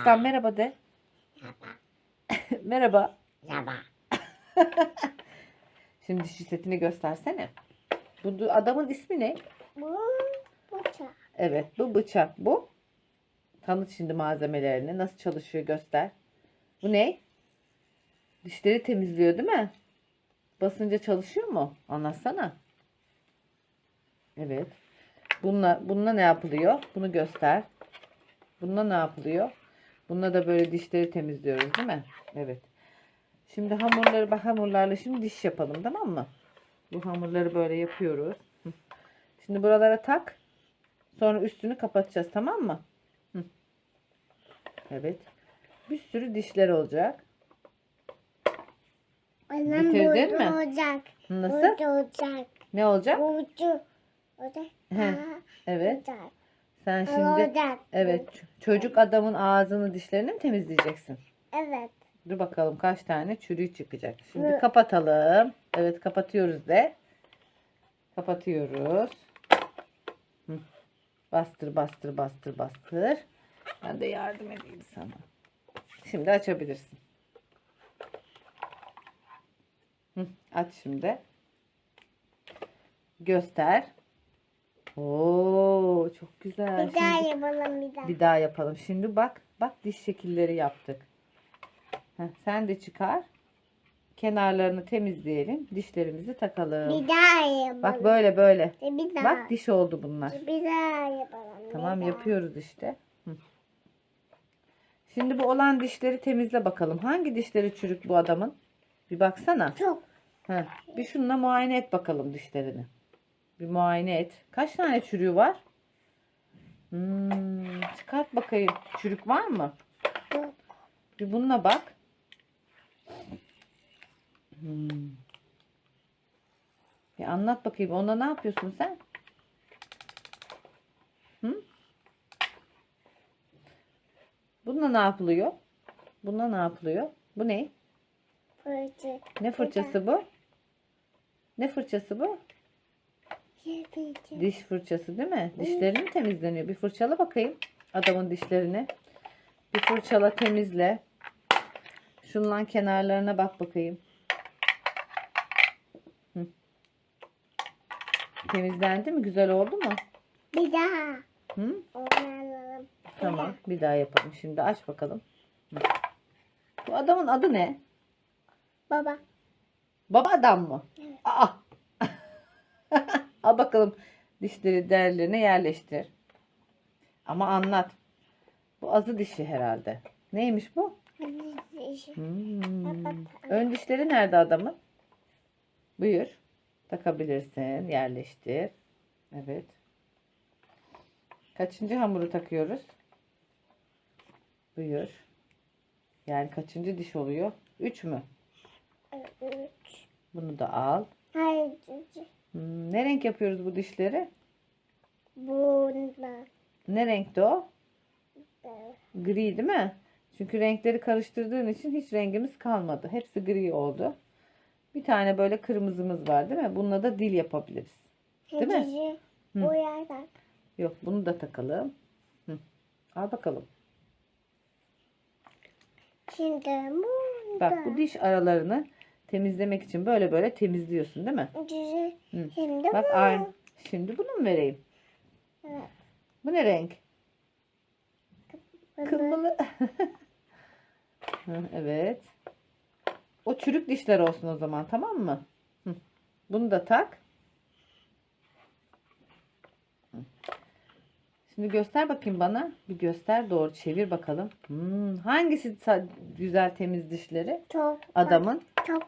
Aslan merhaba de. merhaba. Merhaba. Şimdi diş setini göstersene. Bu adamın ismi ne? Bu bıçak. Evet bu bıçak bu. Tanıt şimdi malzemelerini. Nasıl çalışıyor göster. Bu ne? Dişleri temizliyor değil mi? Basınca çalışıyor mu? Anlatsana. Evet. Bununla, bununla ne yapılıyor? Bunu göster. Bununla ne yapılıyor? Bununla da böyle dişleri temizliyoruz değil mi? Evet. Şimdi hamurları bak hamurlarla şimdi diş yapalım tamam mı? Bu hamurları böyle yapıyoruz. Şimdi buralara tak. Sonra üstünü kapatacağız tamam mı? Evet. Bir sürü dişler olacak. Annem Bitirdin mi? olacak. Nasıl? Burada olacak. Ne olacak? Burcu. Olacak. Ha, Evet. Olacak. Sen şimdi evet çocuk adamın ağzını dişlerini mi temizleyeceksin? Evet. Dur bakalım kaç tane çürüğü çıkacak. Şimdi Hı. kapatalım. Evet kapatıyoruz de. Kapatıyoruz. Hı. Bastır bastır bastır bastır. Ben de yardım edeyim sana. Şimdi açabilirsin. Hı, aç şimdi. Göster. Oo çok güzel. Bir daha Şimdi- yapalım bir daha. bir daha yapalım. Şimdi bak. Bak diş şekilleri yaptık. Heh, sen de çıkar. Kenarlarını temizleyelim. Dişlerimizi takalım. Bir daha yapalım. Bak böyle böyle. Bir daha. Bak diş oldu bunlar. Bir daha yapalım. bir Tamam daha. yapıyoruz işte. Hı. Şimdi bu olan dişleri temizle bakalım. Hangi dişleri çürük bu adamın? Bir baksana. Çok. Heh, bir şununla muayene et bakalım dişlerini. Bir muayene et. Kaç tane çürüğü var? Hmm, çıkart bakayım. Çürük var mı? Yok. Bir bununla bak. Hmm. Bir anlat bakayım. Onda ne yapıyorsun sen? Hı? Bununla ne yapılıyor? Bununla ne yapılıyor? Bu ne? Fırça. Ne fırçası bu? Ne fırçası bu? Diş fırçası değil mi? Dişlerin mi temizleniyor? Bir fırçala bakayım adamın dişlerini. Bir fırçala temizle. Şundan kenarlarına bak bakayım. Hı. Temizlendi mi? Güzel oldu mu? Bir daha. Hı? Tamam. Bir daha yapalım. Şimdi aç bakalım. Hı. Bu adamın adı ne? Baba. Baba adam mı? Aa. Al bakalım dişleri değerlerine yerleştir. Ama anlat. Bu azı dişi herhalde. Neymiş bu? Hmm. Ön dişleri nerede adamın? Buyur. Takabilirsin. Yerleştir. Evet. Kaçıncı hamuru takıyoruz? Buyur. Yani kaçıncı diş oluyor? Üç mü? Üç. Bunu da al. Hayır. Hmm, ne renk yapıyoruz bu dişleri? Bunda. Ne renkte o? Gri değil mi? Çünkü renkleri karıştırdığın için hiç rengimiz kalmadı. Hepsi gri oldu. Bir tane böyle kırmızımız var değil mi? Bununla da dil yapabiliriz. Değil mi? Hı. boyadan. Yok bunu da takalım. Hı. Al bakalım. Şimdi bunda. Bak bu diş aralarını temizlemek için böyle böyle temizliyorsun değil mi? Hı. Şimdi Bak bu. aynı. Şimdi bunu mu vereyim? Evet. Bu ne renk? Kırmızı. Evet. O çürük dişler olsun o zaman tamam mı? Hı. Bunu da tak. Hı. Şimdi göster bakayım bana. Bir göster doğru çevir bakalım. Hmm, hangisi güzel temiz dişleri? Çok. Adamın.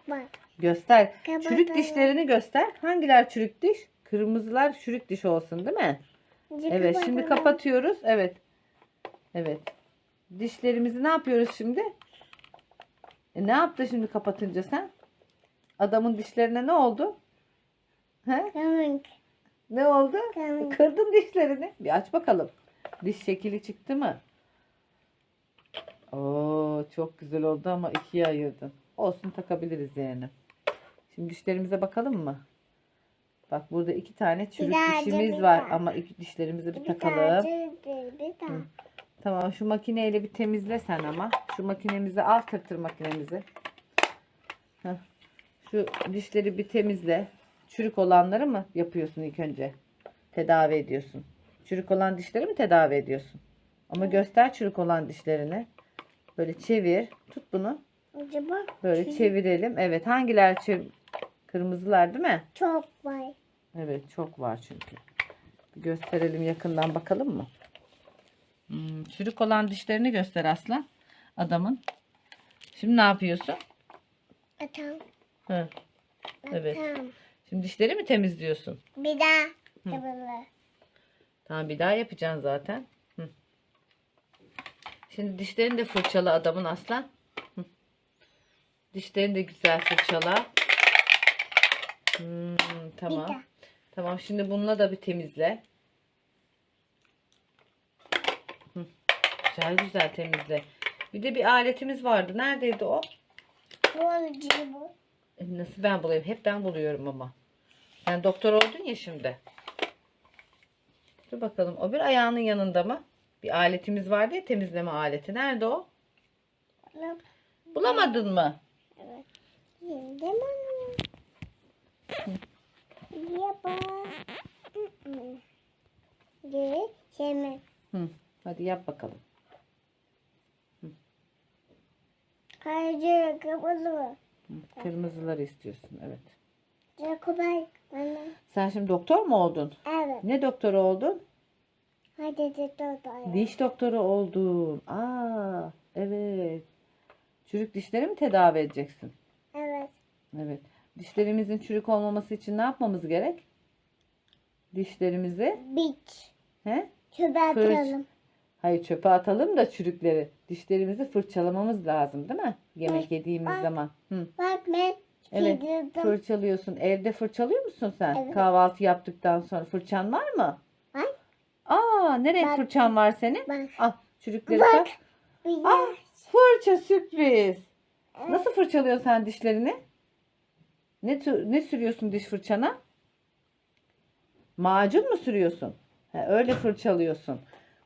Var. Göster. Kapatalım. Çürük dişlerini göster. Hangiler çürük diş? Kırmızılar çürük diş olsun değil mi? Evet şimdi kapatıyoruz. Evet. Evet. Dişlerimizi ne yapıyoruz şimdi? E, ne yaptı şimdi kapatınca sen? Adamın dişlerine ne oldu? He? Kemik. Ne oldu? Kemik. Kırdın dişlerini. Bir aç bakalım. Diş şekli çıktı mı? Oo çok güzel oldu ama ikiye ayırdın. Olsun takabiliriz yani. Şimdi dişlerimize bakalım mı? Bak burada iki tane çürük daha, dişimiz bir var daha. ama iki dişlerimizi bir Bir takalım. daha, bir, bir. Tamam şu makineyle bir temizle sen ama. Şu makinemizi al tırtır makinemizi. Heh. Şu dişleri bir temizle. Çürük olanları mı yapıyorsun ilk önce? Tedavi ediyorsun. Çürük olan dişleri mi tedavi ediyorsun? Ama göster çürük olan dişlerini. Böyle çevir. Tut bunu. Acaba Böyle çevirelim. Evet hangiler çev- Kırmızılar değil mi? çok var. Evet çok var çünkü. Bir gösterelim yakından bakalım mı? Hmm, çürük olan dişlerini göster Aslan. Adamın. Şimdi ne yapıyorsun? Atam. Hı. Evet. Atam. Şimdi dişleri mi temizliyorsun? Bir daha. Yapalım. Tamam bir daha yapacaksın zaten. Hı. Şimdi dişlerini de fırçala adamın Aslan. Hı. Dişlerini de güzel fırçala. Hmm, Bir tamam. Tamam şimdi bununla da bir temizle. Hı. Güzel güzel temizle. Bir de bir aletimiz vardı. Neredeydi o? Bu alıcı bu. E, Nasıl ben bulayım? Hep ben buluyorum ama. Sen doktor oldun ya şimdi. Dur bakalım. O bir ayağının yanında mı? Bir aletimiz vardı ya temizleme aleti. Nerede o? Bulamadın mı? Evet. Şimdi mi? Yapalım. Geri şimdi. Hı. Hadi yap bakalım. Kayıcı kapalı. Hı. Kırmızıları istiyorsun. Evet. Jakobay. Bana. Sen şimdi doktor mu oldun? Evet. Ne doktoru oldun? Hadi doktor. Diş doktoru oldun. Aa, evet. Çürük dişleri mi tedavi edeceksin? Evet. Evet. Dişlerimizin çürük olmaması için ne yapmamız gerek? Dişlerimizi Biç. he? Çöpe Fırç. atalım. Hayır çöpe atalım da çürükleri. Dişlerimizi fırçalamamız lazım değil mi? Yemek Bak, yediğimiz bak. zaman. Hı. Bak ben Evet. çizdirdim. Fırçalıyorsun. Evde fırçalıyor musun sen? Evet. Kahvaltı yaptıktan sonra fırçan var mı? Var. Aa, ne renk Bak. fırçan var senin? Bak. Al çürükleri Bak. tak. Bir Aa, fırça sürpriz. Nasıl fırçalıyorsun sen dişlerini? Ne ne sürüyorsun diş fırçana? Macun mu sürüyorsun? He, öyle fırçalıyorsun.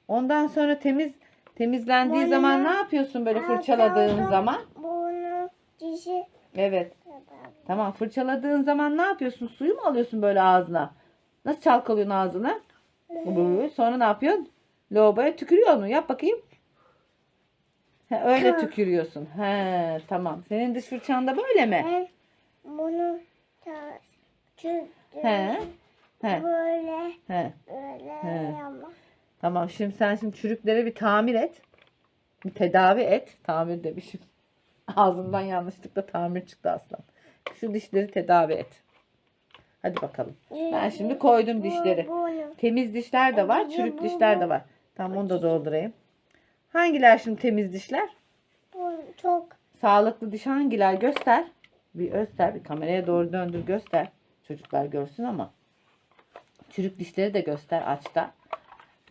Ondan sonra temiz temizlendiği Boynuna- zaman ne yapıyorsun böyle fırçaladığın zaman? Bunu dişi. Evet. Tamam fırçaladığın zaman ne yapıyorsun? Suyu mu alıyorsun böyle ağzına? Nasıl çalkalıyorsun? Böyle. Sonra ne yapıyorsun? Lavaboya tükürüyor mu? Yap bakayım. He, öyle tükürüyorsun. He, tamam. Senin diş fırçan da böyle mi? Ben bunu çözdüm. He. He. Böyle He. böyle He. ama. Tamam. Şimdi sen şimdi çürükleri bir tamir et. Bir tedavi et. Tamir demişim. Ağzımdan yanlışlıkla tamir çıktı aslan. Şu dişleri tedavi et. Hadi bakalım. Ben şimdi koydum Bu- dişleri. Bunu. Temiz dişler de var, Bu- çürük dişler de var. Tamam onu da doldurayım. Hangiler şimdi temiz dişler? Çok Sağlıklı diş hangiler? Göster. Bir göster. Bir kameraya doğru döndür göster. Çocuklar görsün ama. Çürük dişleri de göster açta.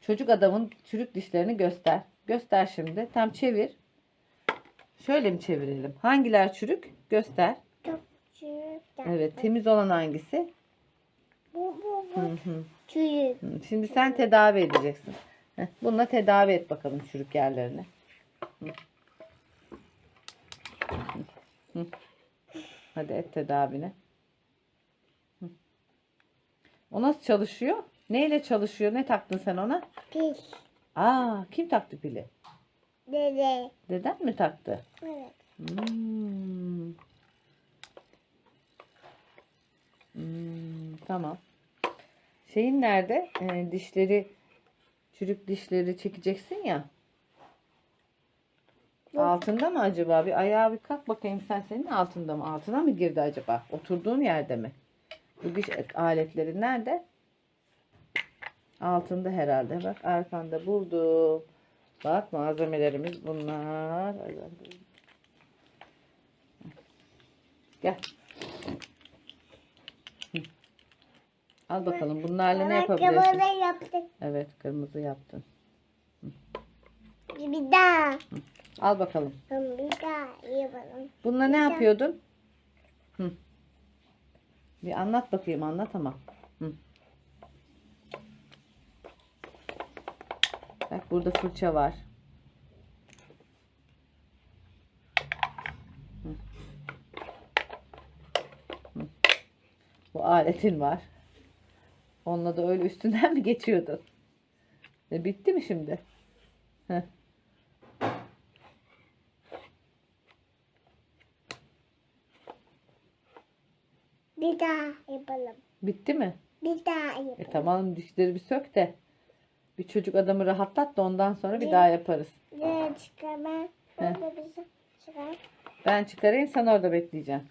Çocuk adamın çürük dişlerini göster. Göster şimdi. Tam çevir. Şöyle mi çevirelim? Hangiler çürük? Göster. çok çürük. Evet. Temiz olan hangisi? Bu bu bu hı. çürük. Hı, Şimdi sen tedavi edeceksin. Heh, Bununla tedavi et bakalım çürük yerlerini. Hı. Hı, hı. Hadi et tedavini. Hı. O nasıl çalışıyor? Neyle çalışıyor? Ne taktın sen ona? Pis. Aa, kim taktı pili? Dede. Deden mi taktı? Evet. Hmm. Hmm, tamam. Şeyin nerede? Ee, dişleri çürük dişleri çekeceksin ya. Yok. Altında mı acaba? Bir ayağa bir kalk bakayım sen senin altında mı? Altına mı girdi acaba? Oturduğun yerde mi? Bu diş aletleri nerede? Altında herhalde. Bak arkanda buldum. Bak malzemelerimiz bunlar. Gel. Hı. Al bakalım bunlarla ne yapabilirsin? Ayakkabıları yaptık. Evet kırmızı yaptın. Bir daha. Al bakalım. Bir daha yapalım. Bununla ne yapıyordun? Hı. Bir anlat bakayım anlat ama. Hı. Bak burada fırça var. Hı. Hı. Bu aletin var. Onunla da öyle üstünden mi geçiyordun? E, bitti mi şimdi? Heh. Bir daha yapalım. Bitti mi? Bir daha E yapalım. tamam dişleri bir sök de. Bir çocuk adamı rahatlat da ondan sonra bir Ne? daha yaparız. Ne çıkar ben? Heh. Çıkar. Ben çıkarayım sen orada bekleyeceksin.